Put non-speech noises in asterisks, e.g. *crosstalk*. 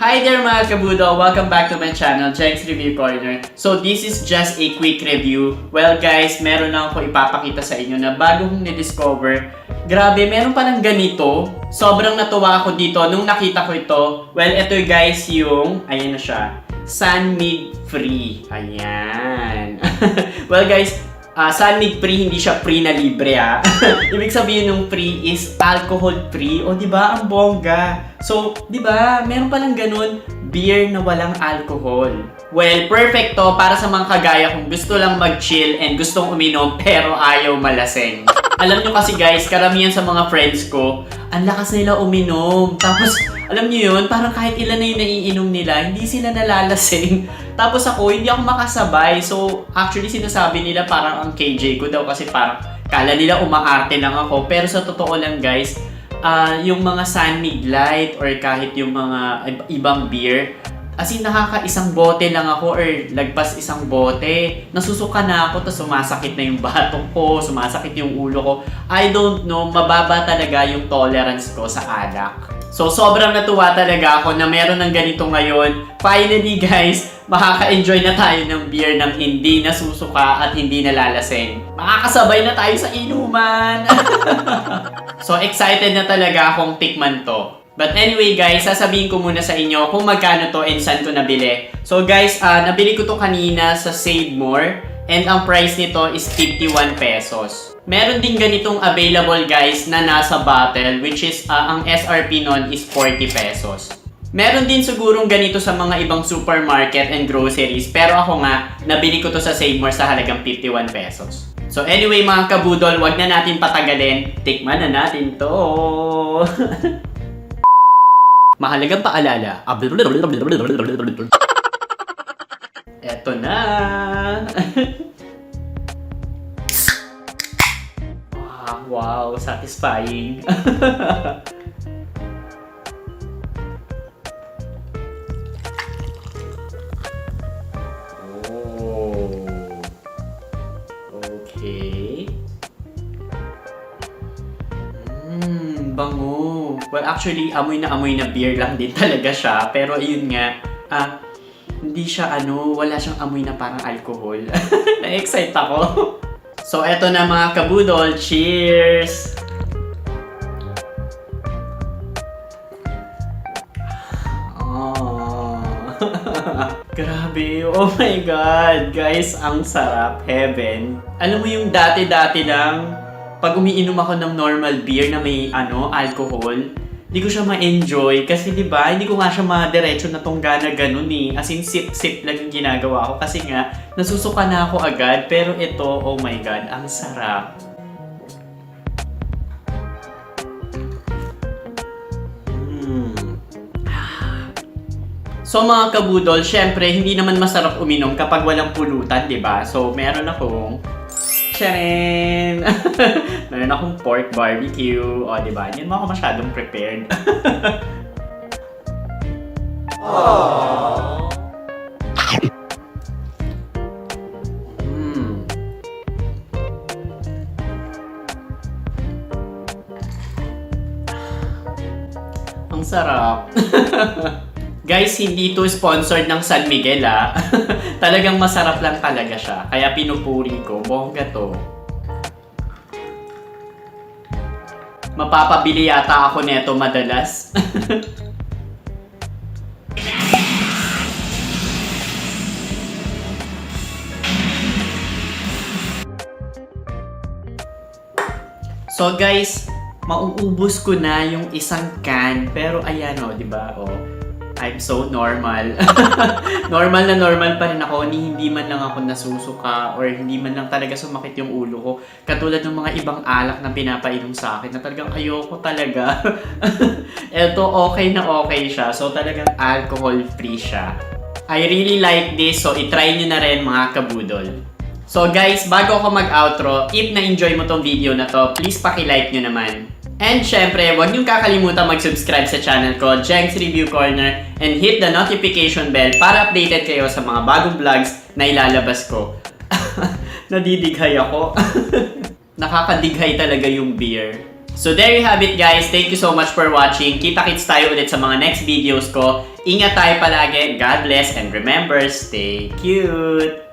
Hi there mga kabudo! Welcome back to my channel, Jenks Review Corner. So this is just a quick review. Well guys, meron lang ako ipapakita sa inyo na bago kong ni-discover. Grabe, meron palang ganito. Sobrang natuwa ako dito nung nakita ko ito. Well, ito guys yung, ayan na siya, Sunmig Free. Ayan. *laughs* well guys, uh, Sunmig Free, hindi siya free na libre ah. *laughs* Ibig sabihin ng free is alcohol free. O di ba Ang bongga. So, di ba meron palang ganun, beer na walang alcohol. Well, perfect to para sa mga kagaya kung gusto lang mag-chill and gustong uminom pero ayaw malaseng. Alam nyo kasi guys, karamihan sa mga friends ko, ang lakas nila uminom. Tapos, alam nyo yun, parang kahit ilan na yung naiinom nila, hindi sila nalalasing. *laughs* Tapos ako, hindi ako makasabay. So, actually, sinasabi nila parang ang KJ ko daw kasi parang kala nila umaarte lang ako. Pero sa totoo lang guys, ah yung mga Sunmig Light or kahit yung mga ib- ibang beer, as in nakaka-isang bote lang ako or lagpas isang bote. Nasusuka na ako, tapos sumasakit na yung *laughs* batok ko, sumasakit yung ulo ko. I don't know, mababa talaga yung tolerance ko sa alak. So, sobrang natuwa talaga ako na meron ng ganito ngayon. Finally, guys, makaka-enjoy na tayo ng beer ng hindi nasusuka at hindi nalalasing. Makakasabay na tayo sa inuman! *laughs* so, excited na talaga akong tikman to. But anyway guys, sasabihin ko muna sa inyo kung magkano to and saan ko nabili. So guys, ah, nabili ko to kanina sa Save More and ang price nito is 51 pesos. Meron din ganitong available guys na nasa bottle which is ah, ang SRP nun is 40 pesos. Meron din sigurong ganito sa mga ibang supermarket and groceries pero ako nga, nabili ko to sa Save More sa halagang 51 pesos. So anyway mga kabudol, wag na natin patagalin. Tikman na natin to. *laughs* Mahalagang paalala. Eto na. *laughs* Ah, wow, satisfying. *laughs* bango. Well, actually, amoy na amoy na beer lang din *laughs* talaga siya. Pero ayun nga, ah, hindi siya ano, wala siyang amoy na parang alcohol. *laughs* Na-excite ako. So, eto na mga kabudol. Cheers! Oh. *laughs* Grabe. Oh my God. Guys, ang sarap. Heaven. Alam mo yung dati-dati lang, pag umiinom ako ng normal beer na may ano, alcohol, hindi ko siya ma-enjoy kasi 'di ba, hindi ko nga siya ma-diretso na tongga na ganun eh. As in sip-sip lang yung ginagawa ko kasi nga nasusuka na ako agad pero ito, oh my god, ang sarap. Mm. So mga kabudol, syempre hindi naman masarap uminom kapag walang pulutan, 'di ba? So meron akong Charin! *laughs* meron akong pork barbecue. O, di ba? Hindi naman ako masyadong prepared. *laughs* Mm. Ang sarap. *laughs* Guys, hindi to sponsored ng San Miguel ah. *laughs* Talagang masarap lang talaga siya. Kaya pinupuri ko. Bongga to. Mapapabili yata ako neto madalas. *laughs* So guys, mauubos ko na yung isang can. Pero ayan o, di ba? O, I'm so normal. *laughs* normal na normal pa rin ako. Ni hindi man lang ako nasusuka or hindi man lang talaga sumakit yung ulo ko. Katulad ng mga ibang alak na pinapainom sa akin na talagang ayoko talaga. *laughs* Eto, okay na okay siya. So talagang alcohol free siya. I really like this. So itry nyo na rin mga kabudol. So guys, bago ako mag-outro, if na-enjoy mo tong video na to, please paki-like nyo naman. And syempre, huwag niyong kakalimutan mag-subscribe sa channel ko, Jenks Review Corner, and hit the notification bell para updated kayo sa mga bagong vlogs na ilalabas ko. *laughs* Nadidighay ako. *laughs* Nakakadighay talaga yung beer. So there you have it guys. Thank you so much for watching. Kita-kits tayo ulit sa mga next videos ko. Ingat tayo palagi. God bless and remember, stay cute!